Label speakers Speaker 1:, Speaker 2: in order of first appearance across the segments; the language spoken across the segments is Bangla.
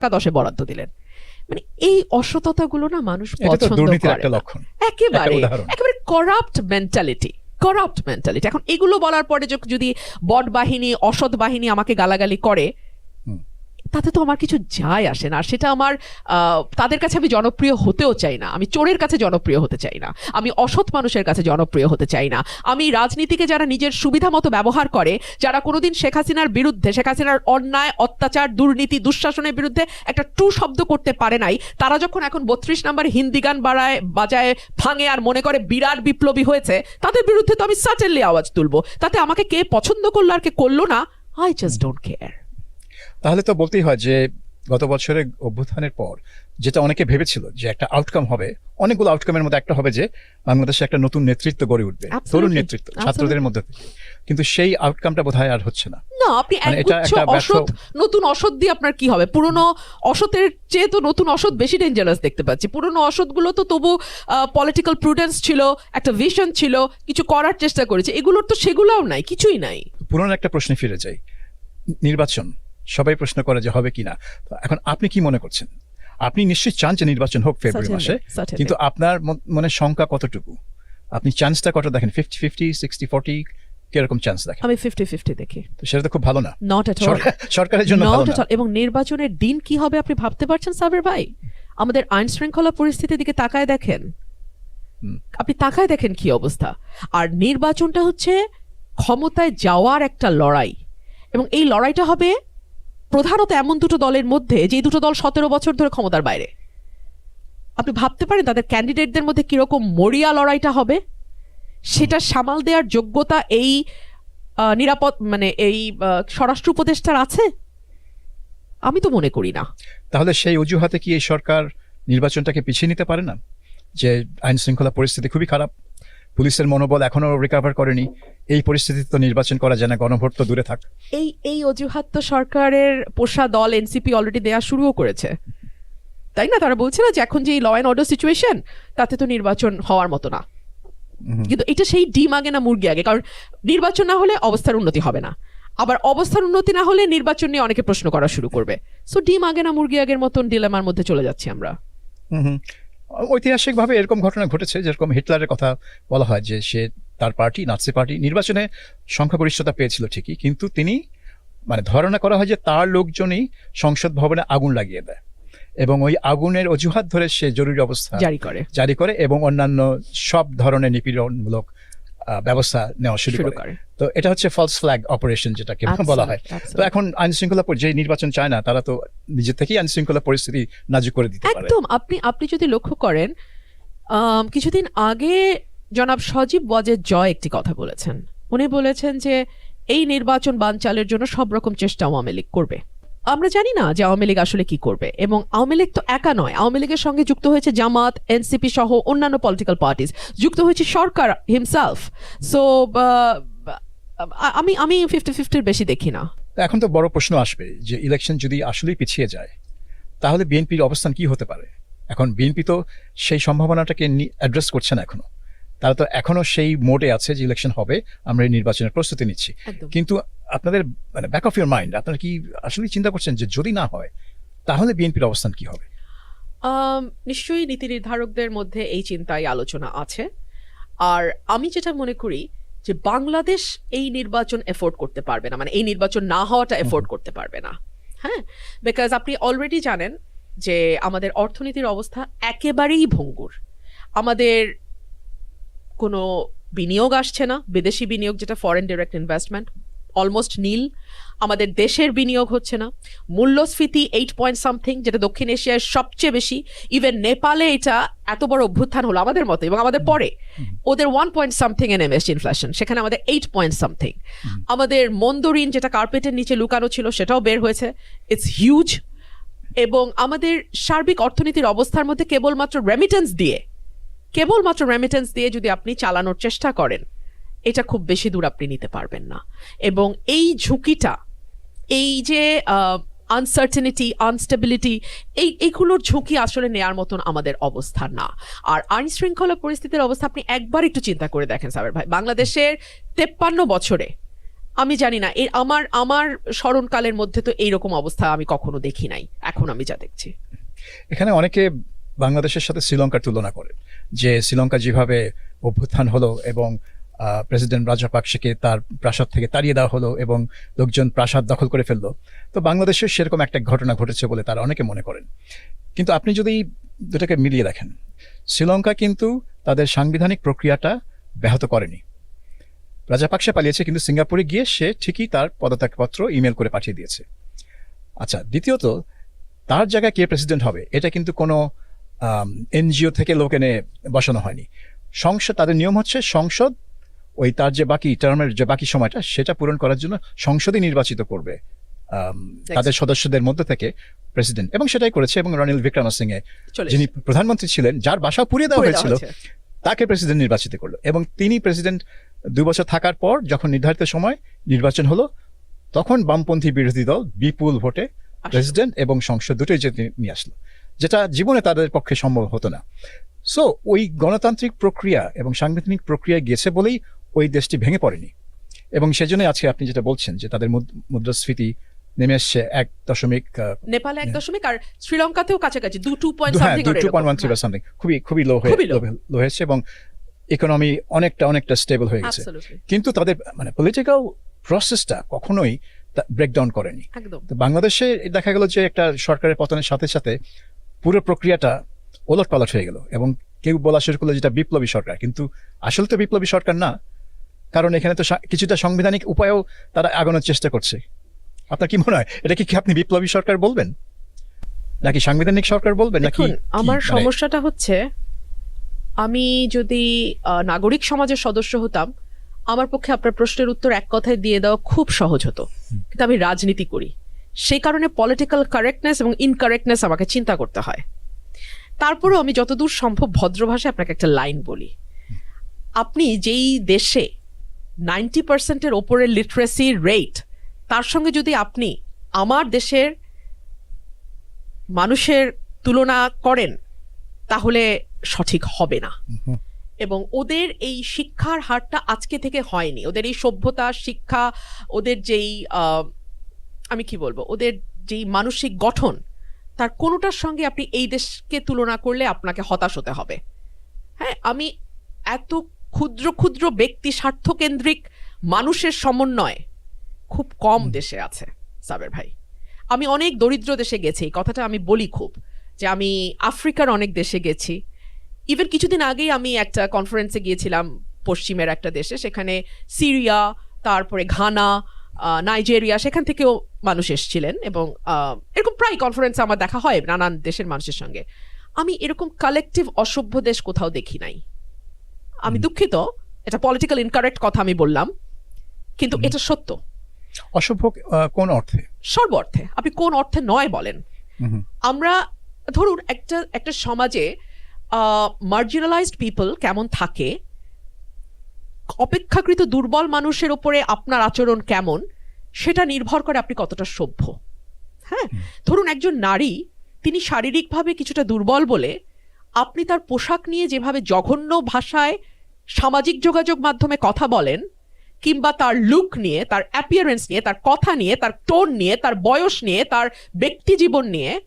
Speaker 1: একাদশে বরাদ্দ দিলেন। মানে এই অসততাগুলো না মানুষ পছন্দ করে একেবারে একেবারে করাপ্ট মেন্টালিটি করাপ্ট মেন্টালিটি এখন এগুলো বলার পরে যদি বট বাহিনী অসৎ বাহিনী আমাকে গালাগালি করে। তাতে তো আমার কিছু যায় আসে না। সেটা আমার তাদের কাছে আমি জনপ্রিয় হতেও চাই না। আমি চোরের কাছে জনপ্রিয় হতে চাই না। আমি অসৎ মানুষের কাছে জনপ্রিয় হতে চাই না। আমি রাজনীতিকে যারা নিজের সুবিধা মতো ব্যবহার করে, যারা কোনোদিন শেখ হাসিনার বিরুদ্ধে, শেখ হাসিনার অন্যায়, অত্যাচার, দুর্নীতি, দুঃশাসনের বিরুদ্ধে একটা টু শব্দ করতে পারে নাই, তারা যখন এখন বত্রিশ নাম্বার হিন্দি গান বাড়ায়, বাজায়, ভাঙে আর মনে করে বিরাট বিপ্লবী হয়েছে, তাদের বিরুদ্ধে তো আমি সার্টেনলি আওয়াজ তুলবো। তাতে আমাকে কে পছন্দ করল আর কে করল না? আই জাস্ট ডোন্ট কেয়ার
Speaker 2: তাহলে তো বলতেই হয় যে গত বছরের অভ্যুত্থানের পর যেটা অনেকে ভেবেছিল যে একটা আউটকাম হবে অনেকগুলো আউটকামের মধ্যে একটা হবে যে বাংলাদেশে একটা নতুন নেতৃত্ব গড়ে উঠবে. তরুণ নেতৃত্ব. ছাত্রদের মধ্যে থেকে। কিন্তু সেই আউটকামটা বোধহয় আর হচ্ছে না।
Speaker 1: না আপনি
Speaker 2: মানে এটা একটা
Speaker 1: অসৎ নতুন অসৎ দিয়ে আপনার কি হবে? পুরনো অসতের চেয়ে তো নতুন অসৎ বেশি ডেঞ্জারাস দেখতে পাচ্ছি। পুরনো অসৎগুলো তো তবু পলিটিক্যাল প্রুডেন্স ছিল একটা ভিশন ছিল কিছু করার চেষ্টা করেছে। এগুলোর তো সেগুলোও নাই কিছুই নাই।
Speaker 2: পুরনো একটা প্রশ্নে ফিরে যাই। নির্বাচন সবাই প্রশ্ন করে যে হবে কিনা। তো এখন আপনি কি মনে করছেন? আপনি নিশ্চয়ই চান যে নির্বাচন হোক ফেব্রুয়ারি মাসে কিন্তু আপনার মনে সংখ্যা কতটুকু? আপনি চান্সটা কত দেখেন? ফিফটি ফিফটি সিক্সটি ফোর্টি কীরকম চান্স দেখেন?
Speaker 1: আমি ফিফটি ফিফটি দেখি।
Speaker 2: তো সেটা তো খুব ভালো না।
Speaker 1: নট এট অল
Speaker 2: সরকারের জন্য
Speaker 1: নট এট অল এবং নির্বাচনের দিন কি হবে আপনি ভাবতে পারছেন সাবের ভাই? আমাদের আইন শৃঙ্খলা পরিস্থিতির দিকে তাকায় দেখেন। আপনি তাকায় দেখেন কি অবস্থা। আর নির্বাচনটা হচ্ছে ক্ষমতায় যাওয়ার একটা লড়াই। এবং এই লড়াইটা হবে প্রধানত এমন দুটো দলের মধ্যে যে দুটো দল সতেরো বছর ধরে ক্ষমতার বাইরে। আপনি ভাবতে পারেন তাদের ক্যান্ডিডেটদের মধ্যে কীরকম মরিয়া লড়াইটা হবে? সেটা সামাল দেওয়ার যোগ্যতা এই নিরাপদ মানে এই স্বরাষ্ট্র উপদেষ্টার আছে? আমি তো মনে করি না।
Speaker 2: তাহলে সেই অজুহাতে কি এই সরকার নির্বাচনটাকে পিছিয়ে নিতে পারে না? যে আইন শৃঙ্খলা পরিস্থিতি খুবই খারাপ। পুলিশের মনোবল এখনও রিকভার করেনি। এই পরিস্থিতিতে তো নির্বাচন করা যায় না গণভোট তো দূরে থাক।
Speaker 1: এই এই অজুহাত তো সরকারের পোষা দল এনসিপি অলরেডি দেয়া শুরুও করেছে। তাই না? তারা বলছে না যে এখন যে ল অ্যান্ড অর্ডার সিচুয়েশন তাতে তো নির্বাচন হওয়ার মতো না। কিন্তু এটা সেই ডিম আগে না মুরগি আগে? কারণ নির্বাচন না হলে অবস্থার উন্নতি হবে না। আবার অবস্থার উন্নতি না হলে নির্বাচন নিয়ে অনেকে প্রশ্ন করা শুরু করবে। সো ডিম আগে না মুরগি আগের মতন ডিলেমার মধ্যে চলে যাচ্ছি আমরা।
Speaker 2: ঐতিহাসিকভাবে এরকম ঘটনা ঘটেছে যেরকম হিটলারের কথা বলা হয় যে সে তার পার্টি নাৎসি পার্টি নির্বাচনে সংখ্যাগরিষ্ঠতা পেয়েছিল ঠিকই কিন্তু তিনি মানে ধারণা করা হয় যে তার লোকজনই সংসদ ভবনে আগুন লাগিয়ে দেয় এবং ওই আগুনের অজুহাত ধরে সে জরুরি অবস্থা
Speaker 1: জারি করে।
Speaker 2: জারি করে এবং অন্যান্য সব ধরনের নিপীড়নমূলক ব্যবস্থা নেওয়া শুরু করে। তো এটা হচ্ছে ফলস ফ্ল্যাগ অপারেশন যেটাকে বলা হয়। তো এখন আইন শৃঙ্খলা যে নির্বাচন চায় না তারা তো নিজে থেকেই আইন শৃঙ্খলা পরিস্থিতি নাজুক করে দিতে পারে।
Speaker 1: একদম আপনি আপনি যদি লক্ষ্য করেন কিছুদিন আগে জনাব সজীব ওয়াজেদ জয় একটি কথা বলেছেন। উনি বলেছেন যে এই নির্বাচন বানচালের জন্য সব রকম চেষ্টা আওয়ামী লীগ করবে। আমরা জানি না যে আওয়ামী লীগ আসলে কি করবে। এবং আওয়ামী লীগ তো একা নয়। আওয়ামী লীগের সঙ্গে যুক্ত হয়েছে জামাত, এনসিপি সহ অন্যান্য পলিটিক্যাল পার্টিস যুক্ত হয়েছে সরকার হিমসেলফ সো আমি আমি ফিফটি ফিফটির বেশি দেখি না।
Speaker 2: এখন তো বড় প্রশ্ন আসবে যে ইলেকশন যদি আসলেই পিছিয়ে যায়, তাহলে বিএনপির অবস্থান কি হতে পারে? এখন বিএনপি তো সেই সম্ভাবনাটাকে অ্যাড্রেস করছে না এখনও। তারা তো এখনও সেই মোডে আছে যে ইলেকশন হবে আমরা এই নির্বাচনের প্রস্তুতি নিচ্ছি। কিন্তু আপনাদের মানে ব্যাক অফ ইউর মাইন্ড আপনারা কি আসলে চিন্তা করছেন যে যদি না হয় তাহলে বিএনপির অবস্থান কি হবে?
Speaker 1: নিশ্চয়ই নীতি নির্ধারকদের মধ্যে এই চিন্তায় আলোচনা আছে। আর আমি যেটা মনে করি যে বাংলাদেশ এই নির্বাচন এফোর্ড করতে পারবে না মানে এই নির্বাচন না হওয়াটা এফোর্ড করতে পারবে না। হ্যাঁ? বিকজ আপনি অলরেডি জানেন যে আমাদের অর্থনীতির অবস্থা একেবারেই ভঙ্গুর। আমাদের কোনো বিনিয়োগ আসছে না বিদেশি বিনিয়োগ যেটা foreign direct investment almost nil আমাদের দেশের বিনিয়োগ হচ্ছে না। মূল্যস্ফীতি এইট পয়েন্ট সামথিং যেটা দক্ষিণ এশিয়ায় সবচেয়ে বেশি ইভেন নেপালে এটা এত বড় অভ্যুত্থান হলো আমাদের মতো এবং আমাদের পরে। ওদের ওয়ান পয়েন্ট সামথিং এন এমএস ইনফ্লেশন সেখানে আমাদের এইট পয়েন্ট সামথিং আমাদের মন্দরিন যেটা কার্পেটের নিচে লুকানো ছিল সেটাও বের হয়েছে। ইটস হিউজ এবং আমাদের সার্বিক অর্থনীতির অবস্থার মধ্যে কেবলমাত্র রেমিটেন্স দিয়ে কেবলমাত্র রেমিটেন্স দিয়ে যদি আপনি চালানোর চেষ্টা করেন, এটা খুব বেশি দূর আপনি নিতে পারবেন না। এবং এই ঝুঁকিটা, এই যে আনসার্টেনিটি আনস্টেবিলিটি এই এইগুলোর ঝুঁকি আসলে নেয়ার মতন আমাদের অবস্থা না। আর আইন শৃঙ্খলা পরিস্থিতির অবস্থা আপনি একবার একটু চিন্তা করে দেখেন, সাবের ভাই। বাংলাদেশের তেপ্পান্ন বছরে, আমি জানি না এর আমার আমার স্মরণকালের মধ্যে তো এইরকম অবস্থা আমি কখনো দেখি নাই। এখন আমি যা দেখছি।
Speaker 2: এখানে অনেকে বাংলাদেশের সাথে শ্রীলঙ্কার তুলনা করে, যে শ্রীলঙ্কা যেভাবে অভ্যুত্থান হলো এবং প্রেসিডেন্ট রাজাপাকসেকে তার প্রাসাদ থেকে তাড়িয়ে দেওয়া হলো এবং লোকজন প্রাসাদ দখল করে ফেলল, তো বাংলাদেশের সেরকম একটা ঘটনা ঘটেছে বলে তারা অনেকে মনে করেন। কিন্তু আপনি যদি দুটাকে মিলিয়ে দেখেন, শ্রীলঙ্কা কিন্তু তাদের সাংবিধানিক প্রক্রিয়াটা ব্যাহত করেনি। রাজাপাকসে পালিয়েছে কিন্তু সিঙ্গাপুরে গিয়ে সে ঠিকই তার পদত্যাগপত্র ইমেল করে পাঠিয়ে দিয়েছে। আচ্ছা দ্বিতীয়ত, তার জায়গায় কে প্রেসিডেন্ট হবে, এটা কিন্তু কোনো এনজিও থেকে লোক এনে বসানো হয়নি। সংসদ তাদের নিয়ম হচ্ছে সংসদ ওই তার যে বাকি টার্মের যে বাকি সময়টা সেটা পূরণ করার জন্য সংসদই নির্বাচিত করবে তাদের সদস্যদের মধ্যে থেকে প্রেসিডেন্ট এবং সেটাই করেছে এবং রনিল বিক্রমসিংহে যিনি প্রধানমন্ত্রী ছিলেন যার বাসা পুড়িয়ে দেওয়া হয়েছিল তাকে প্রেসিডেন্ট নির্বাচিত করল। এবং তিনি প্রেসিডেন্ট দুই বছর থাকার পর যখন নির্ধারিত সময় নির্বাচন হলো তখন বামপন্থী বিরোধী দল বিপুল ভোটে প্রেসিডেন্ট এবং সংসদ দুটোই যে নিয়ে আসলো। যেটা জীবনে তাদের পক্ষে সম্ভব হতো না। সো ওই গণতান্ত্রিক প্রক্রিয়া এবং সাংবিধানিক প্রক্রিয়া গেছে বলেই ওই দেশটি ভেঙে পড়েনি। এবং সেজন্য আজকে আপনি যেটা বলছেন যে তাদের মুদ্রাস্ফীতি নেমে এসছে এক দশমিক
Speaker 1: নেপালে এক দশমিক আর শ্রীলঙ্কাতেও কাছাকাছি দু টু পয়েন্ট
Speaker 2: হ্যাঁ
Speaker 1: something
Speaker 2: two point one three something খুবই খুবই লো হয়ে লো হয়েছে এবং ইকোনমি অনেকটা অনেকটা স্টেবল হয়ে গেছে। কিন্তু তাদের মানে পলিটিক্যাল প্রসেসটা কখনোই ব্রেকডাউন করেনি। বাংলাদেশে দেখা গেল যে একটা সরকারের পতনের সাথে সাথে পুরো প্রক্রিয়াটা ওলট পালট হয়ে গেল এবং কেউ বলা শুরু করল যেটা বিপ্লবী সরকার। কিন্তু আসলে তো বিপ্লবী সরকার না কারণ এখানে তো কিছুটা সাংবিধানিক উপায়েও তারা আগানোর চেষ্টা করছে। আপনার কি মনে হয়? এটা কি আপনি বিপ্লবী সরকার বলবেন? নাকি সাংবিধানিক সরকার বলবেন? নাকি
Speaker 1: আমার
Speaker 2: মানে-
Speaker 1: সমস্যাটা হচ্ছে আমি যদি নাগরিক সমাজের সদস্য হতাম আমার পক্ষে আপনার প্রশ্নের উত্তর এক কথায় দিয়ে দেওয়া খুব সহজ হতো। কিন্তু আমি রাজনীতি করি। সেই কারণে পলিটিক্যাল কারেক্টনেস এবং ইনকারেক্টনেস আমাকে চিন্তা করতে হয়। তারপরেও আমি যতদূর সম্ভব ভদ্র ভাষায় আপনাকে একটা লাইন বলি। আপনি যেই দেশে নাইনটি পার্সেন্টের ওপরে লিটারেসি রেট তার সঙ্গে যদি আপনি আমার দেশের মানুষের তুলনা করেন তাহলে সঠিক হবে না। এবং ওদের এই শিক্ষার হারটা আজকে থেকে হয়নি। ওদের এই সভ্যতা শিক্ষা ওদের যেই আমি কি বলব? ওদের যেই মানসিক গঠন তার কোনোটার সঙ্গে আপনি এই দেশকে তুলনা করলে আপনাকে হতাশ হতে হবে। হ্যাঁ আমি এত ক্ষুদ্র ক্ষুদ্র ব্যক্তি স্বার্থকেন্দ্রিক মানুষের সমন্বয় খুব কম দেশে আছে সাবের ভাই। আমি অনেক দরিদ্র দেশে গেছি এই কথাটা আমি বলি খুব যে আমি আফ্রিকার অনেক দেশে গেছি। ইভেন কিছুদিন আগেই আমি একটা কনফারেন্সে গিয়েছিলাম পশ্চিমের একটা দেশে সেখানে সিরিয়া তারপরে ঘানা নাইজেরিয়া সেখান থেকেও মানুষ এসেছিলেন এবং এরকম প্রায় কনফারেন্স আমার দেখা হয় নানান দেশের মানুষের সঙ্গে। আমি এরকম কালেকটিভ অসভ্য দেশ কোথাও দেখি নাই। আমি দুঃখিত এটা পলিটিক্যাল ইনকারেক্ট কথা আমি বললাম কিন্তু এটা সত্য।
Speaker 2: অসভ্য কোন অর্থে?
Speaker 1: সর্ব অর্থে আপনি কোন অর্থে নয় বলেন। আমরা ধরুন একটা একটা সমাজে মার্জিনালাইজড পিপল কেমন থাকে অপেক্ষাকৃত দুর্বল মানুষের উপরে আপনার আচরণ কেমন সেটা নির্ভর করে আপনি কতটা সভ্য। হ্যাঁ? ধরুন একজন নারী তিনি শারীরিকভাবে কিছুটা দুর্বল বলে আপনি তার পোশাক নিয়ে যেভাবে জঘন্য ভাষায় সামাজিক যোগাযোগ মাধ্যমে কথা বলেন কিংবা তার লুক নিয়ে তার অ্যাপিয়ারেন্স নিয়ে তার কথা নিয়ে তার টোন নিয়ে তার বয়স নিয়ে তার ব্যক্তি জীবন নিয়ে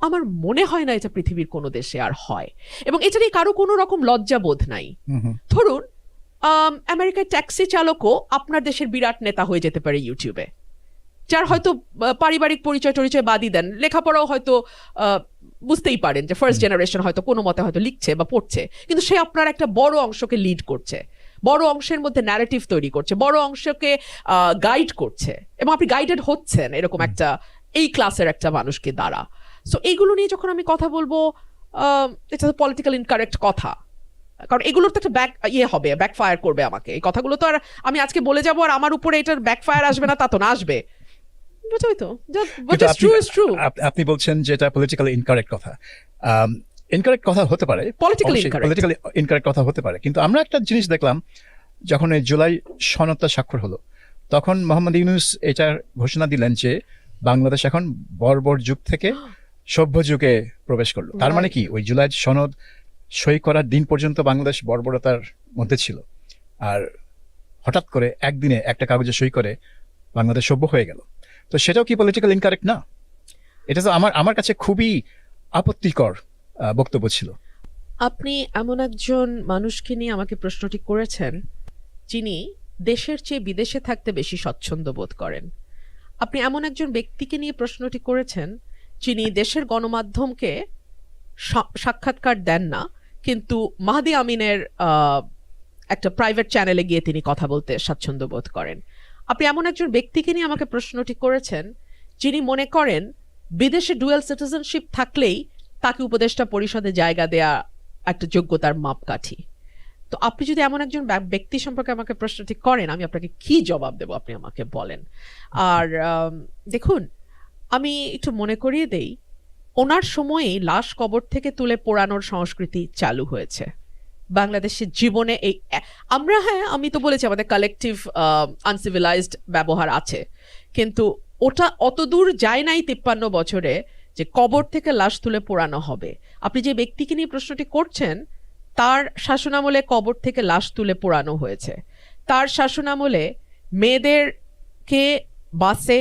Speaker 1: আমার মনে হয় না এটা পৃথিবীর কোনো দেশে আর হয়। এবং এটা নিয়ে কারও কোনো রকম লজ্জাবোধ নাই। ধরুন আমেরিকার ট্যাক্সি চালকও আপনার দেশের বিরাট নেতা হয়ে যেতে পারে ইউটিউবে যার হয়তো পারিবারিক পরিচয় টরিচয় বাদই দেন। লেখাপড়াও হয়তো বুঝতেই পারেন যে ফার্স্ট জেনারেশন হয়তো কোনো মতে হয়তো লিখছে বা পড়ছে। কিন্তু সে আপনার একটা বড় অংশকে লিড করছে। বড় অংশের মধ্যে ন্যারেটিভ তৈরি করছে। বড় অংশকে গাইড করছে। এবং আপনি গাইডেড হচ্ছেন এরকম একটা এই ক্লাসের একটা মানুষকে দ্বারা। সো এইগুলো নিয়ে যখন আমি কথা বলব এটা তো পলিটিক্যাল ইনকারেক্ট কথা। কারণ এগুলোর তো একটা ব্যাক ইয়ে হবে ব্যাক ফায়ার করবে আমাকে। এই কথাগুলো তো আর আমি আজকে বলে যাব আর আমার উপরে এটার ব্যাক ফায়ার আসবে না তা তো না আসবে।
Speaker 2: আপনি- বলছেন যে এটা পলিটিক্যাল ইনকারেক্ট কথা। ইনকারেক্ট কথা হতে পারে. পলিটিক্যাল ইনকারেক্ট কথা হতে পারে। কিন্তু আমরা একটা জিনিস দেখলাম যখন এই জুলাই সনদটা স্বাক্ষর হলো তখন মোহাম্মদ ইউনুস এটার ঘোষণা দিলেন যে বাংলাদেশ এখন বর্বর যুগ থেকে সভ্য যুগে প্রবেশ করল। তার মানে কি? ওই জুলাই সনদ সই করার দিন পর্যন্ত বাংলাদেশ বর্বরতার মধ্যে ছিল। আর হঠাৎ করে একদিনে একটা কাগজে সই করে বাংলাদেশ সভ্য হয়ে গেল। তো সেটাও কি পলিটিক্যাল ইনকারেক্ট না। এটা তো আমার আমার কাছে খুবই আপত্তিকর বক্তব্য ছিল।
Speaker 1: আপনি এমন একজন মানুষকে নিয়ে আমাকে প্রশ্নটি করেছেন, যিনি দেশের চেয়ে বিদেশে থাকতে বেশি স্বচ্ছন্দ বোধ করেন। আপনি এমন একজন ব্যক্তিকে নিয়ে প্রশ্নটি করেছেন, যিনি দেশের গণমাধ্যমকে সাক্ষাৎকার দেন না কিন্তু মাহাদি আমিনের একটা প্রাইভেট চ্যানেলে গিয়ে তিনি কথা বলতে স্বাচ্ছন্দ্য বোধ করেন। আপনি এমন একজন ব্যক্তিকে নিয়ে আমাকে প্রশ্নটি করেছেন, যিনি মনে করেন বিদেশে ডুয়েল সিটিজেনশিপ থাকলেই তাকে উপদেষ্টা পরিষদে জায়গা দেয়া একটা যোগ্যতার মাপকাঠি। তো আপনি যদি এমন একজন ব্যক্তি সম্পর্কে আমাকে প্রশ্নটি করেন, আমি আপনাকে কি জবাব দেব, আপনি আমাকে বলেন। আর দেখুন, আমি একটু মনে করিয়ে দেই ওনার সময়েই লাশ কবর থেকে তুলে পোড়ানোর সংস্কৃতি চালু হয়েছে। বাংলাদেশের জীবনে এই, আমরা হ্যাঁ আমি তো বলেছি আমাদের কালেকটিভ আনসিভিলাইজড ব্যবহার আছে। কিন্তু ওটা অত দূর যায় নাই তিপ্পান্ন বছরে যে কবর থেকে লাশ তুলে পোড়ানো হবে। আপনি যে ব্যক্তিকে নিয়ে প্রশ্নটি করছেন, তার শাসনামলে কবর থেকে লাশ তুলে পোড়ানো হয়েছে। তার শাসনামলে মেয়েদেরকে বাসে,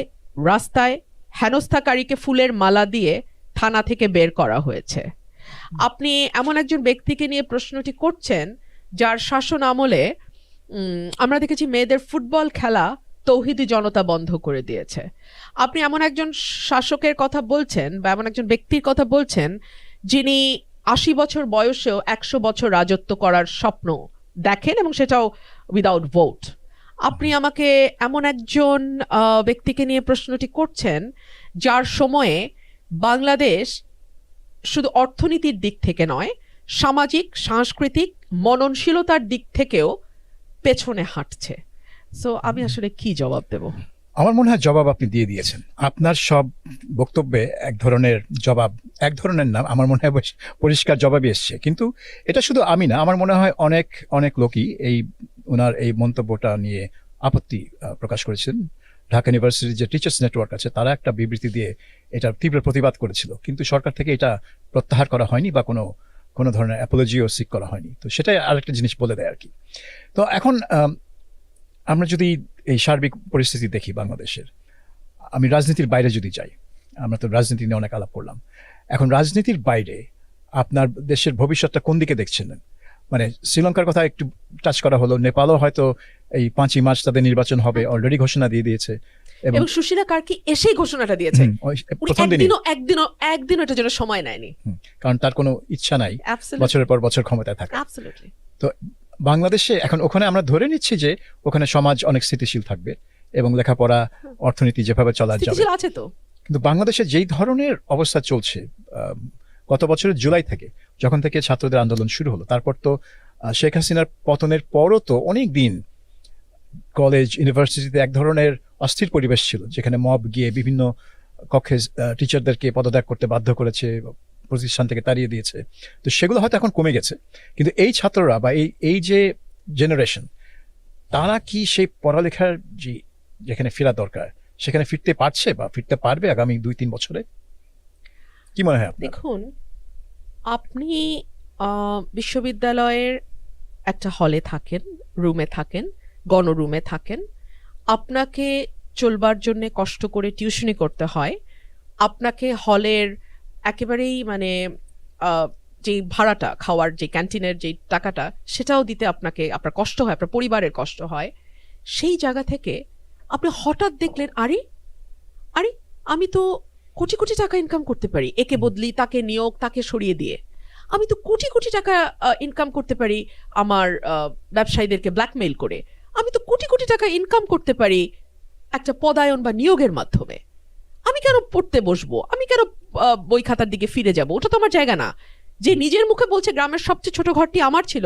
Speaker 1: রাস্তায় হেনস্থাকারীকে ফুলের মালা দিয়ে থানা থেকে বের করা হয়েছে। আপনি এমন একজন ব্যক্তিকে নিয়ে প্রশ্নটি করছেন, যার শাসন আমলে আমরা দেখেছি মেয়েদের ফুটবল খেলা তৌহিদি জনতা বন্ধ করে দিয়েছে। আপনি এমন একজন শাসকের কথা বলছেন বা এমন একজন ব্যক্তির কথা বলছেন, যিনি আশি বছর বয়সেও একশো বছর রাজত্ব করার স্বপ্ন দেখেন এবং সেটাও উইদাউট ভোট আপনি আমাকে এমন একজন ব্যক্তিকে নিয়ে প্রশ্নটি করছেন, যার সময়ে বাংলাদেশ শুধু অর্থনীতির দিক থেকে নয়, সামাজিক, সাংস্কৃতিক, মননশীলতার দিক থেকেও পেছনে হাঁটছে। সো আমি আসলে কি জবাব দেব?
Speaker 2: আমার মনে হয় জবাব আপনি দিয়ে দিয়েছেন। আপনার সব বক্তব্যে এক ধরনের জবাব, এক ধরনের নাম আমার মনে হয় পরিষ্কার জবাবই এসছে। কিন্তু এটা শুধু আমি না, আমার মনে হয় অনেক অনেক লোকই এই ওনার এই মন্তব্যটা নিয়ে আপত্তি প্রকাশ করেছেন। ঢাকা ইউনিভার্সিটির যে টিচার্স নেটওয়ার্ক আছে, তারা একটা বিবৃতি দিয়ে এটার তীব্র প্রতিবাদ করেছিল। কিন্তু সরকার থেকে এটা প্রত্যাহার করা হয়নি বা কোনো কোনো ধরনের অ্যাপোলজিও সিক করা হয়নি। তো সেটাই আরেকটা জিনিস বলে দেয় আর কি। তো এখন আম, আমরা যদি এই সার্বিক পরিস্থিতি দেখি বাংলাদেশের আমি রাজনীতির বাইরে যদি যাই আমরা তো রাজনীতি নিয়ে অনেক আলাপ করলাম। এখন রাজনীতির বাইরে আপনার দেশের ভবিষ্যৎটা কোন দিকে দেখছেন? মানে শ্রীলঙ্কার কথা একটু টাচ করা হলো নেপালও হয়তো এই পাঁচই মার্চ তাদের নির্বাচন হবে অলরেডি ঘোষণা দিয়ে দিয়েছে। এবং
Speaker 1: সুশীলা কার্কি এসেই ঘোষণাটা দিয়েছে?
Speaker 2: হুম, প্রথম দিনই।
Speaker 1: একদিনও একদিনও একদিনও এটার জন্য সময় নেয়নি।
Speaker 2: কারণ তার কোনো ইচ্ছা নাই। বছরের পর বছর ক্ষমতায় থাকা।
Speaker 1: অ্যাবসলিউটলি
Speaker 2: বাংলাদেশে এখন ওখানে আমরা ধরে নিচ্ছি যে ওখানে সমাজ অনেক স্থিতিশীল থাকবে এবং লেখাপড়া অর্থনীতি যেভাবে চলা যাবে।
Speaker 1: স্থিতিশীল আছে তো।
Speaker 2: কিন্তু বাংলাদেশে যেই ধরনের অবস্থা চলছে গত বছরের জুলাই থেকে যখন থেকে ছাত্রদের আন্দোলন শুরু হলো তারপর তো শেখ হাসিনার পতনের পরও তো অনেক দিন কলেজ ইউনিভার্সিটিতে এক ধরনের অস্থির পরিবেশ ছিল, যেখানে মব গিয়ে বিভিন্ন কক্ষে টিচারদেরকে পদত্যাগ করতে বাধ্য করেছে, প্রতিষ্ঠান থেকে তাড়িয়ে দিয়েছে। তো সেগুলো হয়তো এখন কমে গেছে, কিন্তু এই ছাত্ররা বা এই এই যে জেনারেশন তারা কি সেই পড়ালেখার যে, যেখানে ফেরা দরকার, সেখানে ফিরতে পারছে বা ফিরতে পারবে আগামী দুই, তিন বছরে? কি মনে হয়
Speaker 1: দেখুন, আপনি বিশ্ববিদ্যালয়ের একটা হলে থাকেন রুমে থাকেন, গণরুমে থাকেন আপনাকে চলবার জন্য কষ্ট করে টিউশনি করতে হয়। আপনাকে হলের একেবারেই মানে যে ভাড়াটা, খাওয়ার যে ক্যান্টিনের যে টাকাটা, সেটাও দিতে আপনাকে, আপনার কষ্ট হয়, আপনার পরিবারের কষ্ট হয়। সেই জায়গা থেকে আপনি হঠাৎ দেখলেন, আরে আরে, আমি তো কোটি কোটি টাকা ইনকাম করতে পারি। একে বদলি, তাকে নিয়োগ, তাকে সরিয়ে দিয়ে। আমি তো কোটি কোটি টাকা ইনকাম করতে পারি আমার ব্যবসায়ীদেরকে ব্ল্যাকমেইল করে। আমি তো কোটি কোটি টাকা ইনকাম করতে পারি একটা পদায়ন বা নিয়োগের মাধ্যমে। আমি কেন পড়তে বসবো? আমি কেন বই খাতার দিকে ফিরে যাব? ওটা তো আমার জায়গা না। যে নিজের মুখে বলছে গ্রামের সবচেয়ে ছোট ঘরটি আমার ছিল,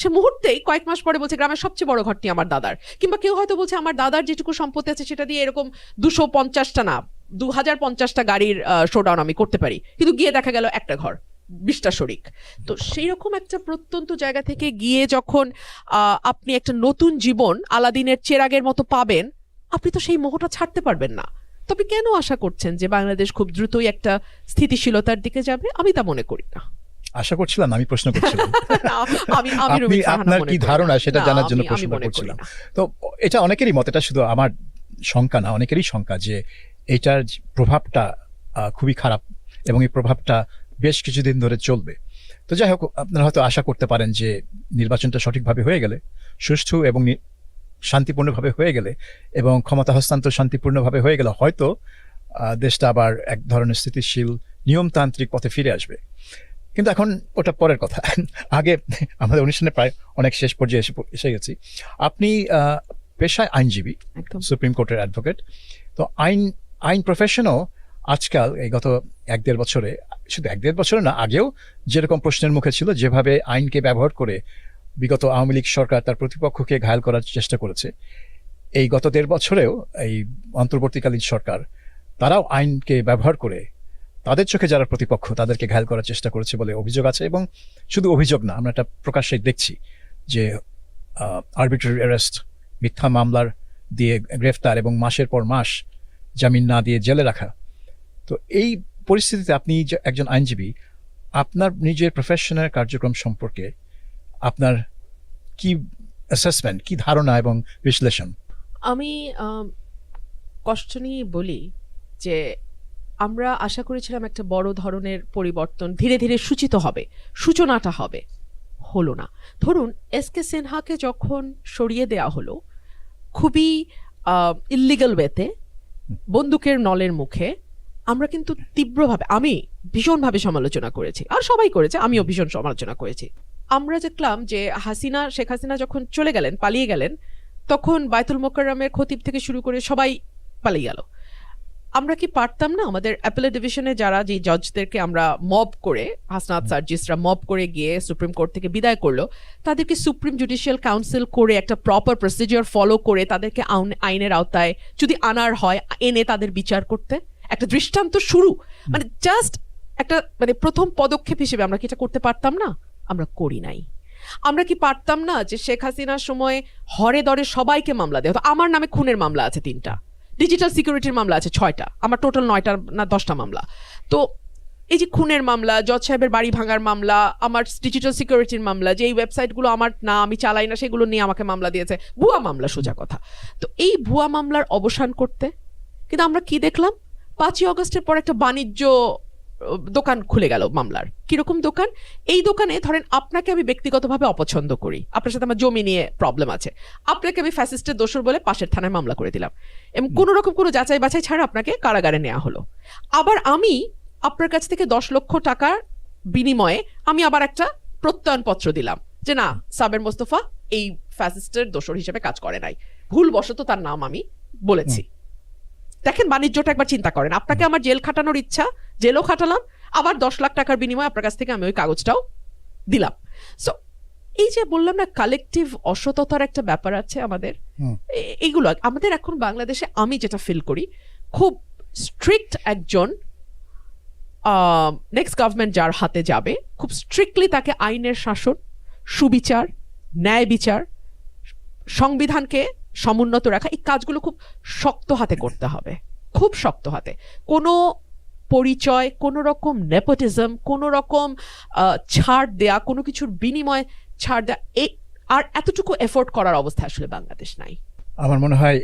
Speaker 1: সে মুহূর্তেই কয়েক মাস পরে বলছে গ্রামের সবচেয়ে বড় ঘরটি আমার দাদার। কিংবা কেউ হয়তো বলছে আমার দাদার যেটুকু সম্পত্তি আছে সেটা দিয়ে এরকম দুশো পঞ্চাশটা না, দু হাজার পঞ্চাশটা গাড়ির শোডাউন আমি করতে পারি। কিন্তু গিয়ে দেখা গেল একটা ঘর। বিশটা শরিক। তো সেই রকম একটা প্রত্যন্ত জায়গা থেকে গিয়ে যখন আপনি একটা নতুন জীবন আলাদিনের চেরাগের মতো পাবেন আপনি তো সেই মোহটা ছাড়তে পারবেন না। তবে কেন আশা করছেন যে বাংলাদেশ খুব দ্রুতই একটা স্থিতিশীলতার দিকে যাবে? আমি তা মনে করি না।
Speaker 2: আশা করছিলাম আমি প্রশ্ন করছিলাম। আপনি আপনার কি ধারণা সেটা জানার জন্য
Speaker 1: করি
Speaker 2: করছিলাম। তো এটা অনেকেরই মত এটা শুধু আমার শঙ্কা না অনেকেরই শঙ্কা যে এটার প্রভাবটা খুবই খারাপ এবং এই প্রভাবটা বেশ কিছুদিন ধরে চলবে। তো যাই হোক আপনারা হয়তো আশা করতে পারেন যে নির্বাচনটা সঠিকভাবে হয়ে গেলে সুষ্ঠু এবং শান্তিপূর্ণভাবে হয়ে গেলে এবং ক্ষমতা হস্তান্তর শান্তিপূর্ণভাবে হয়ে গেলে হয়তো দেশটা আবার এক ধরনের স্থিতিশীল নিয়মতান্ত্রিক পথে ফিরে আসবে। কিন্তু এখন ওটা পরের কথা। আগে আমাদের অনুষ্ঠানে প্রায় অনেক শেষ পর্যায়ে এসে এসে গেছি। আপনি পেশায় আইনজীবী
Speaker 1: একদম।
Speaker 2: সুপ্রিম কোর্টের অ্যাডভোকেট। তো আইন আইন প্রফেশনও আজকাল এই গত এক দেড় বছরে, শুধু এক দেড় বছরে না, আগেও যেরকম প্রশ্নের মুখে ছিল, যেভাবে আইনকে ব্যবহার করে বিগত আওয়ামী লীগ সরকার তার প্রতিপক্ষকে ঘায়াল করার চেষ্টা করেছে, এই গত দেড় বছরেও এই অন্তর্বর্তীকালীন সরকার, তারাও আইনকে ব্যবহার করে তাদের চোখে যারা প্রতিপক্ষ, তাদেরকে ঘায়াল করার চেষ্টা করেছে বলে অভিযোগ আছে এবং শুধু অভিযোগ না, আমরা এটা প্রকাশ্যে দেখছি যে আরবিট্রারি অ্যারেস্ট মিথ্যা মামলার দিয়ে গ্রেফতার এবং মাসের পর মাস জামিন না দিয়ে জেলে রাখা তো এই পরিস্থিতিতে আপনি একজন আইনজীবী আপনার নিজের প্রফেশনের কার্যক্রম সম্পর্কে আপনার কি অ্যাসেসমেন্ট কি ধারণা এবং বিশ্লেষণ?
Speaker 1: আমি আম, কষ্ট নিয়ে বলি যে আমরা আশা করেছিলাম একটা বড় ধরনের পরিবর্তন ধীরে ধীরে সূচিত হবে সূচনাটা হবে হলো না। ধরুন এস কে সিনহাকে যখন সরিয়ে দেয়া হলো খুবই ইল্লিগাল ওয়েতে বন্দুকের নলের মুখে আমরা কিন্তু তীব্রভাবে, আমি ভীষণভাবে সমালোচনা করেছি। আর সবাই করেছে, আমিও ভীষণ সমালোচনা করেছি। আমরা দেখলাম যে হাসিনা, শেখ হাসিনা যখন চলে গেলেন, পালিয়ে গেলেন, তখন বায়তুল মোকাররমের খতিব থেকে শুরু করে সবাই পালিয়ে গেল। আমরা কি পারতাম না আমাদের অ্যাপেলেট ডিভিশনে যারা, যে জজদেরকে আমরা মব করে, হাসনাত সার্জিসরা মব করে গিয়ে সুপ্রিম কোর্ট থেকে বিদায় করল, তাদেরকে সুপ্রিম জুডিশিয়াল কাউন্সিল করে একটা প্রপার প্রসিজিওর ফলো করে তাদেরকে আইনের আওতায় যদি আনার হয়, এনে তাদের বিচার করতে? একটা দৃষ্টান্ত শুরু। মানে জাস্ট একটা মানে প্রথম পদক্ষেপ হিসেবে আমরা কি এটা করতে পারতাম না? আমরা করি নাই। আমরা কি পারতাম না যে শেখ হাসিনার সময় হরে দরে সবাইকে মামলা দেওয়া আমার নামে খুনের মামলা আছে তিনটা। ডিজিটাল সিকিউরিটির মামলা আছে ছয়টা। আমার টোটাল নয়টা না দশটা মামলা। তো এই যে খুনের মামলা, জজ সাহেবের বাড়ি ভাঙার মামলা, আমার ডিজিটাল সিকিউরিটির মামলা, যে এই ওয়েবসাইটগুলো আমার না, আমি চালাই না, সেগুলো নিয়ে আমাকে মামলা দিয়েছে। ভুয়া মামলা সোজা কথা। তো এই ভুয়া মামলার অবসান করতে কিন্তু আমরা কি দেখলাম? পাঁচই অগস্টের পর একটা বাণিজ্য দোকান খুলে গেল মামলার। কীরকম দোকান? এই দোকানে ধরেন আপনাকে আমি ব্যক্তিগতভাবে অপছন্দ করি। আপনার সাথে আমার জমি নিয়ে প্রবলেম আছে। আপনাকে আমি ফ্যাসিস্টের দোষর বলে পাশের থানায় মামলা করে দিলাম। এবং কোনো রকম কোনো যাচাই বাছাই ছাড়া আপনাকে কারাগারে নেওয়া হলো। আবার আমি আপনার কাছ থেকে দশ লক্ষ টাকার বিনিময়ে আমি আবার একটা প্রত্যয়নপত্র দিলাম যে না সাবের মোস্তফা এই ফ্যাসিস্টের দোষর হিসেবে কাজ করে নাই। ভুলবশত তার নাম আমি বলেছি। দেখেন বাণিজ্যটা একবার চিন্তা করেন। আপনাকে আমার জেল খাটানোর ইচ্ছা জেলও খাটালাম আবার দশ লাখ টাকার বিনিময়ে আপনার কাছ থেকে আমি ওই কাগজটাও দিলাম। সো এই যে বললাম না কালেকটিভ অসততার একটা ব্যাপার আছে আমাদের। এইগুলো আমাদের এখন বাংলাদেশে আমি যেটা ফিল করি খুব স্ট্রিক্ট একজন নেক্সট গভর্নমেন্ট যার হাতে যাবে খুব স্ট্রিক্টলি তাকে আইনের শাসন সুবিচার ন্যায় বিচার সংবিধানকে সমুন্নত রাখা, এই কাজগুলো খুব শক্ত হাতে করতে হবে। খুব শক্ত হাতে। কোনো পরিচয়, কোনো রকম নেপোটিজম, কোনো রকম ছাড় দেয়া, কোনো কিছুর বিনিময় ছাড় দেয়া আর এতটুকু এফোর্ট করার অবস্থা আসলে বাংলাদেশ নাই।
Speaker 2: আমার মনে হয়